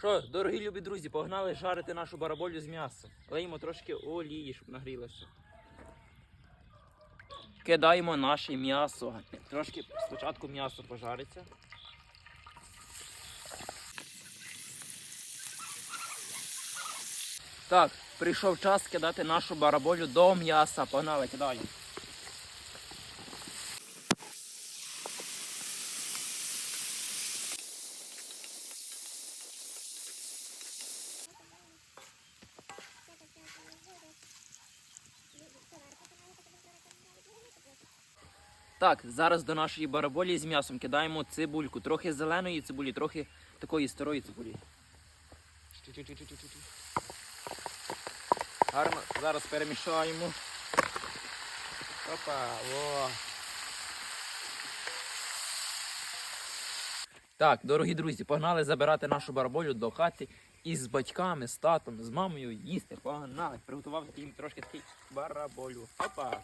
Що, дорогі любі друзі, погнали жарити нашу бараболю з м'ясом. Леємо трошки олії, щоб нагрілося. Кидаємо наше м'ясо. Трошки спочатку м'ясо пожариться. Так, прийшов час кидати нашу бараболю до м'яса. Погнали, кидаємо. Так, зараз до нашої бараболі з м'ясом кидаємо цибульку. Трохи зеленої цибулі, трохи такої старої цибулі. Гарно зараз перемішаємо. Опа, о. Так, дорогі друзі, погнали забирати нашу бараболю до хати і з батьками, з татом, з мамою їсти. Погнали. Приготував їм трошки такий бараболю. Опа.